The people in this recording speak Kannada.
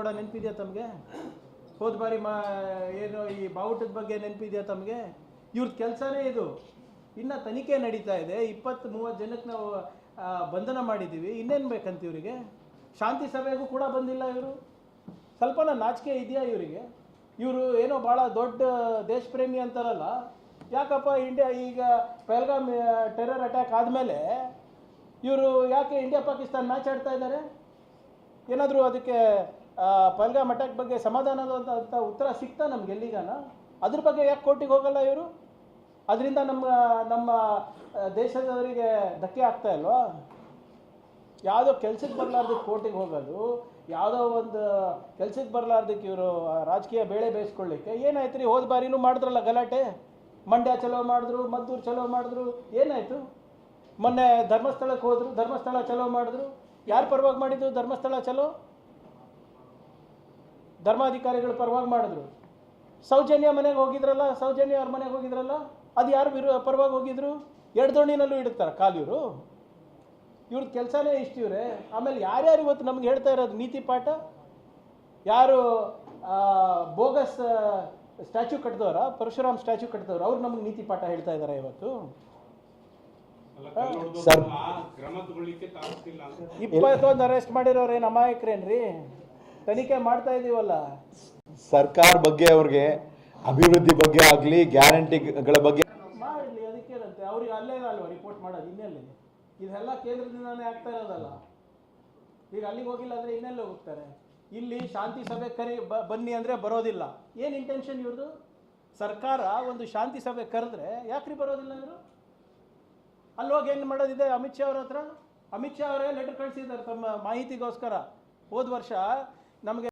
ದೇವೇಗೌಡ ನೆನಪಿದೆಯಾ ತಮಗೆ? ಹೋದ ಬಾರಿ ಮಾ, ಏನು ಈ ಬಾವುಟದ ಬಗ್ಗೆ ನೆನಪಿದೆಯಾ ತಮಗೆ? ಇವ್ರದ್ದು ಕೆಲಸನೇ ಇದು. ಇನ್ನು ತನಿಖೆ ನಡೀತಾ ಇದೆ. ಇಪ್ಪತ್ತು ಮೂವತ್ತು ಜನಕ್ಕೆ ನಾವು ಬಂಧನ ಮಾಡಿದ್ದೀವಿ. ಇನ್ನೇನು ಬೇಕಂತ ಇವರಿಗೆ? ಶಾಂತಿ ಸಭೆಗೂ ಕೂಡ ಬಂದಿಲ್ಲ ಇವರು. ಸ್ವಲ್ಪನ ನಾಚಿಕೆ ಇದೆಯಾ ಇವರಿಗೆ? ಇವರು ಏನೋ ಭಾಳ ದೊಡ್ಡ ದೇಶಪ್ರೇಮಿ ಅಂತಾರಲ್ಲ. ಯಾಕಪ್ಪ ಇಂಡಿಯಾ ಈಗ ಪೆಹಲ್ಗಾಮ್ ಟೆರರ್ ಅಟ್ಯಾಕ್ ಆದಮೇಲೆ ಇವರು ಯಾಕೆ ಇಂಡಿಯಾ ಪಾಕಿಸ್ತಾನ ಮ್ಯಾಚ್ ಆಡ್ತಾ ಇದ್ದಾರೆ? ಏನಾದರೂ ಅದಕ್ಕೆ ಆ, ಮಠಕ್ಕೆ ಬಗ್ಗೆ ಸಮಾಧಾನ ಅಂತ ಅಂತ ಉತ್ತರ ಸಿಗ್ತಾ ನಮ್ಗೆ ಎಲ್ಲಿಗಾನ? ಅದ್ರ ಬಗ್ಗೆ ಯಾಕೆ ಕೋರ್ಟಿಗೆ ಹೋಗಲ್ಲ ಇವರು? ಅದರಿಂದ ನಮ್ಮ ನಮ್ಮ ದೇಶದವರಿಗೆ ಧಕ್ಕೆ ಆಗ್ತಾ ಇಲ್ವಾ? ಯಾವುದೋ ಕೆಲ್ಸಕ್ಕೆ ಬರಲಾರ್ದಕ್ಕೆ ಕೋರ್ಟಿಗೆ ಹೋಗೋದು ಯಾವುದೋ ಒಂದು ಕೆಲ್ಸಕ್ಕೆ ಬರಲಾರ್ದಕ್ಕೆ ಇವರು ರಾಜಕೀಯ ಬೇಳೆ ಬೇಯಿಸ್ಕೊಳ್ಳಿಕ್ಕೆ. ಏನಾಯ್ತು ರೀ? ಹೋದ ಬಾರಿನೂ ಮಾಡಿದ್ರಲ್ಲ ಗಲಾಟೆ? ಮಂಡ್ಯ ಚಲೋ ಮಾಡಿದ್ರು ಮದ್ದೂರು ಚಲೋ ಮಾಡಿದ್ರು ಏನಾಯಿತು? ಮೊನ್ನೆ ಧರ್ಮಸ್ಥಳಕ್ಕೆ ಹೋದ್ರು ಧರ್ಮಸ್ಥಳ ಚಲೋ ಮಾಡಿದ್ರು. ಯಾರು ಪರವಾಗಿ ಮಾಡಿದ್ರು ಧರ್ಮಸ್ಥಳ ಚಲೋ? ಧರ್ಮಾಧಿಕಾರಿಗಳ ಪರವಾಗಿ ಮಾಡಿದ್ರು. ಸೌಜನ್ಯ ಮನೆಗೆ ಹೋಗಿದ್ರಲ್ಲ ಸೌಜನ್ಯ ಅವ್ರ ಮನೆಗೆ ಹೋಗಿದ್ರಲ್ಲ ಅದು ಯಾರು ವಿರು ಪರವಾಗಿ ಹೋಗಿದ್ರು? ಎರಡು ದೋಣಿನಲ್ಲೂ ಇಡುತ್ತಾರೆ ಕಾಲಿವರು. ಇವ್ರ ಕೆಲಸನೇ ಇಷ್ಟು ಇವ್ರೆ. ಆಮೇಲೆ ಯಾರ್ಯಾರು ಇವತ್ತು ನಮ್ಗೆ ಹೇಳ್ತಾ ಇರೋದು ನೀತಿ ಪಾಠ? ಯಾರು ಬೋಗಸ್ ಸ್ಟ್ಯಾಚ್ಯೂ ಕಟ್ಟಿದವರ ಪರಶುರಾಮ್ ಸ್ಟ್ಯಾಚ್ಯೂ ಕಟ್ಟಿದವ್ರು ಅವ್ರು ನಮ್ಗೆ ನೀತಿ ಪಾಠ ಹೇಳ್ತಾ ಇದ್ದಾರೆ ಇವತ್ತು. ಇಪ್ಪತ್ತೊಂದು ಅರೆಸ್ಟ್ ಮಾಡಿರೋರೇನು ಅಮಾಯಕರೇನ್ರಿ? ತನಿಖೆ ಮಾಡ್ತಾ ಇದೀವಲ್ಲ? ಸರ್ಕಾರ ಬಗ್ಗೆ ಅವ್ರಿಗೆ ಅಭಿವೃದ್ಧಿ ಬಗ್ಗೆ ಆಗಲಿ ಗ್ಯಾರಂಟಿಗಳ ಬಗ್ಗೆ ಮಾಡಲಿ ಅದಕ್ಕೇನಂತೆ ಅವ್ರಿಗೆ ಅಲ್ಲೇ ಅಲ್ವಾ ರಿಪೋರ್ಟ್ ಮಾಡೋದು ಇನ್ನೆಲ್ಲಿ? ಇದೆಲ್ಲ ಕೇಂದ್ರದಿಂದಾನೇ ಆಗ್ತಾ ಇರೋದಲ್ಲ. ಈಗ ಅಲ್ಲಿಗೆ ಹೋಗಿಲ್ಲ ಅಂದರೆ ಇನ್ನೆಲ್ಲ ಹೋಗ್ತಾರೆ? ಇಲ್ಲಿ ಶಾಂತಿ ಸಭೆ ಕರಿ ಬನ್ನಿ ಅಂದರೆ ಬರೋದಿಲ್ಲ. ಏನು ಇಂಟೆನ್ಷನ್ ಇವ್ರದ್ದು ಸರ್ಕಾರ ಒಂದು ಶಾಂತಿ ಸಭೆ ಕರೆದ್ರೆ ಯಾಕ್ರಿ ಬರೋದಿಲ್ಲ ಇವರು? ಅಲ್ಲಿ ಹೋಗಿ ಏನು ಮಾಡೋದಿದೆ ಅಮಿತ್ ಶಾ ಅವ್ರ ಹತ್ರ? ಅಮಿತ್ ಶಾ ಅವರೇ ಲೆಟರ್ ಕಳಿಸಿದ್ದಾರೆ ತಮ್ಮ ಮಾಹಿತಿಗೋಸ್ಕರ. ಹೋದ ವರ್ಷ ನಮಗೆ